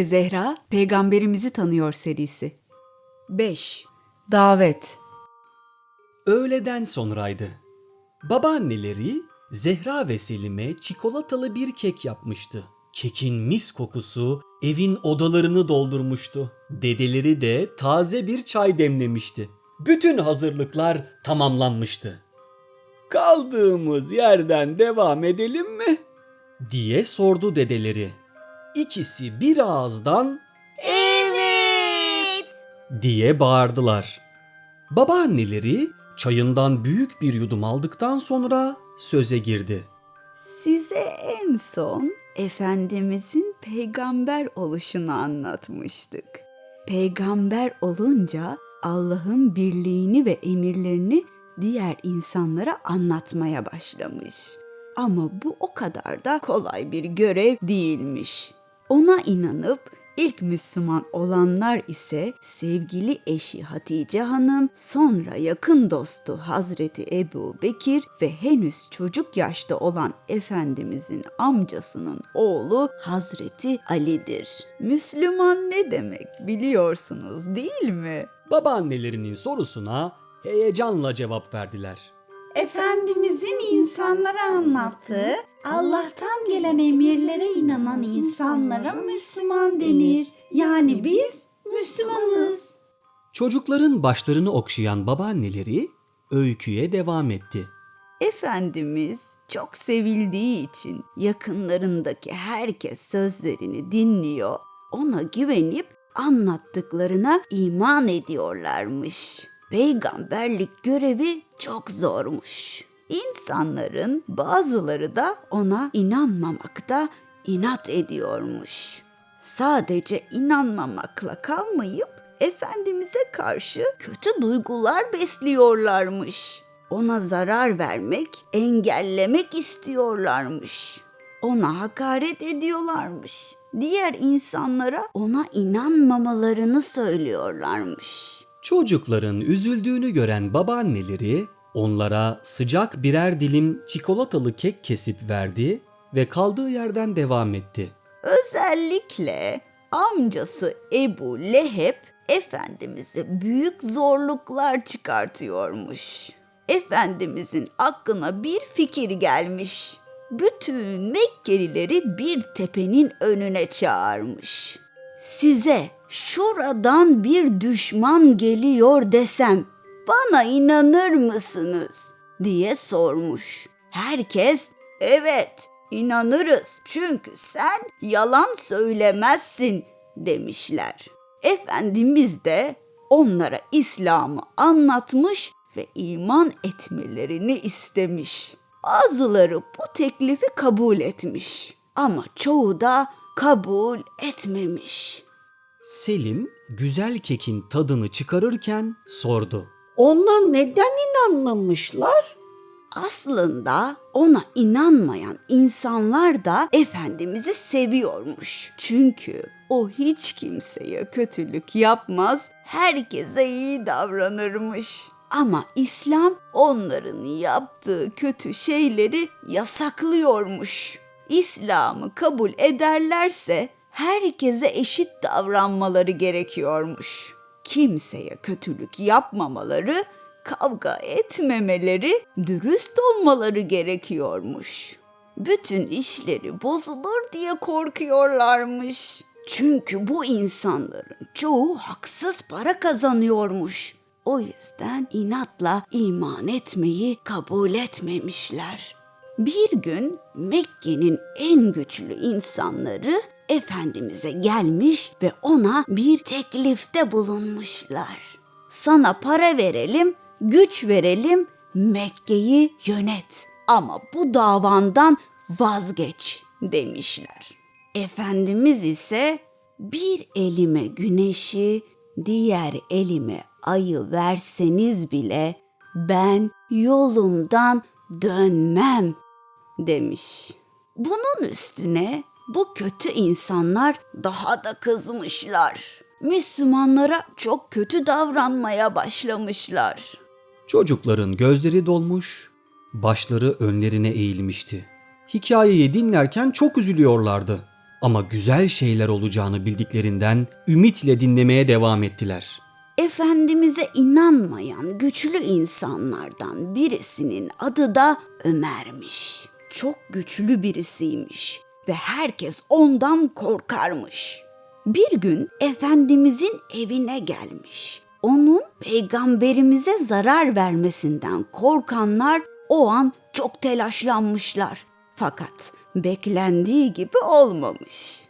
ve Zehra Peygamberimizi Tanıyor serisi 5. Davet Öğleden sonraydı. Babaanneleri Zehra ve Selim'e çikolatalı bir kek yapmıştı. Kekin mis kokusu evin odalarını doldurmuştu. Dedeleri de taze bir çay demlemişti. Bütün hazırlıklar tamamlanmıştı. Kaldığımız yerden devam edelim mi? diye sordu dedeleri. İkisi bir ağızdan Evet. diye bağırdılar. Babaanneleri çayından büyük bir yudum aldıktan sonra söze girdi. Size en son Efendimizin peygamber oluşunu anlatmıştık. Peygamber olunca Allah'ın birliğini ve emirlerini diğer insanlara anlatmaya başlamış. Ama bu o kadar da kolay bir görev değilmiş. Ona inanıp ilk Müslüman olanlar ise sevgili eşi Hatice Hanım, sonra yakın dostu Hazreti Ebu Bekir ve henüz çocuk yaşta olan Efendimizin amcasının oğlu Hazreti Ali'dir. Müslüman ne demek biliyorsunuz değil mi? Babaannelerinin sorusuna heyecanla cevap verdiler. Efendimizin insanlara anlattığı Allah'tan gelen emirlere inanan insanlara Müslüman denir. Yani biz Müslümanız. Çocukların başlarını okşayan babaanneleri öyküye devam etti. Efendimiz çok sevildiği için yakınlarındaki herkes sözlerini dinliyor, ona güvenip anlattıklarına iman ediyorlarmış. Peygamberlik görevi çok zormuş. İnsanların bazıları da ona inanmamakta inat ediyormuş. Sadece inanmamakla kalmayıp Efendimiz'e karşı kötü duygular besliyorlarmış. Ona zarar vermek, engellemek istiyorlarmış. Ona hakaret ediyorlarmış. Diğer insanlara ona inanmamalarını söylüyorlarmış. Çocukların üzüldüğünü gören babaanneleri onlara sıcak birer dilim çikolatalı kek kesip verdi ve kaldığı yerden devam etti. Özellikle amcası Ebu Leheb Efendimiz'e büyük zorluklar çıkartıyormuş. Efendimizin aklına bir fikir gelmiş. Bütün Mekkelileri bir tepenin önüne çağırmış. Size şuradan bir düşman geliyor desem bana inanır mısınız diye sormuş. Herkes evet inanırız çünkü sen yalan söylemezsin demişler. Efendimiz de onlara İslam'ı anlatmış ve iman etmelerini istemiş. Bazıları bu teklifi kabul etmiş ama çoğu da kabul etmemiş. Selim güzel kekin tadını çıkarırken sordu. Ona neden inanmamışlar? Aslında ona inanmayan insanlar da Efendimiz'i seviyormuş. Çünkü o hiç kimseye kötülük yapmaz, herkese iyi davranırmış. Ama İslam onların yaptığı kötü şeyleri yasaklıyormuş. İslam'ı kabul ederlerse herkese eşit davranmaları gerekiyormuş. Kimseye kötülük yapmamaları, kavga etmemeleri, dürüst olmaları gerekiyormuş. Bütün işleri bozulur diye korkuyorlarmış. Çünkü bu insanların çoğu haksız para kazanıyormuş. O yüzden inatla iman etmeyi kabul etmemişler. Bir gün Mekke'nin en güçlü insanları Efendimiz'e gelmiş ve ona bir teklifte bulunmuşlar. Sana para verelim, güç verelim, Mekke'yi yönet. Ama bu davandan vazgeç demişler. Efendimiz ise bir elime güneşi, diğer elime ayı verseniz bile ben yolumdan dönmem demiş. Bunun üstüne bu kötü insanlar daha da kızmışlar. Müslümanlara çok kötü davranmaya başlamışlar. Çocukların gözleri dolmuş, başları önlerine eğilmişti. Hikayeyi dinlerken çok üzülüyorlardı. Ama güzel şeyler olacağını bildiklerinden ümitle dinlemeye devam ettiler. Efendimiz'e inanmayan güçlü insanlardan birisinin adı da Ömer'miş. Çok güçlü birisiymiş ve herkes ondan korkarmış. Bir gün Efendimizin evine gelmiş. Onun peygamberimize zarar vermesinden korkanlar o an çok telaşlanmışlar. Fakat beklendiği gibi olmamış.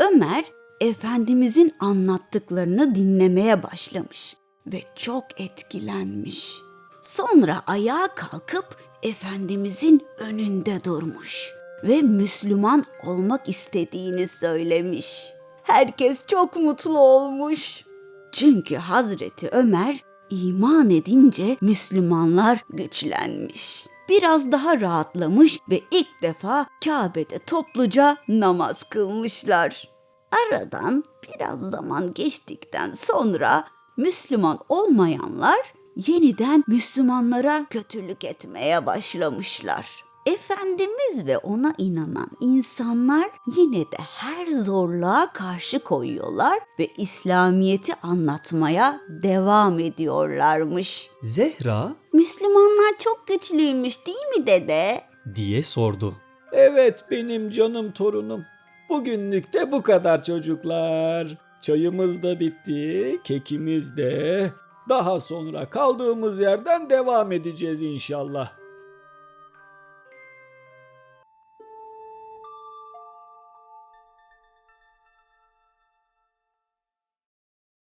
Ömer Efendimizin anlattıklarını dinlemeye başlamış ve çok etkilenmiş. Sonra ayağa kalkıp Efendimizin önünde durmuş ve Müslüman olmak istediğini söylemiş. Herkes çok mutlu olmuş. Çünkü Hazreti Ömer iman edince Müslümanlar güçlenmiş. Biraz daha rahatlamış ve ilk defa Kabe'de topluca namaz kılmışlar. Aradan biraz zaman geçtikten sonra Müslüman olmayanlar yeniden Müslümanlara kötülük etmeye başlamışlar. Efendimiz ve ona inanan insanlar yine de her zorluğa karşı koyuyorlar ve İslamiyet'i anlatmaya devam ediyorlarmış. Zehra Müslümanlar çok güçlüymüş değil mi dede? diye sordu. Evet benim canım torunum. Bugünlük de bu kadar çocuklar. Çayımız da bitti, kekimiz de. Daha sonra kaldığımız yerden devam edeceğiz inşallah.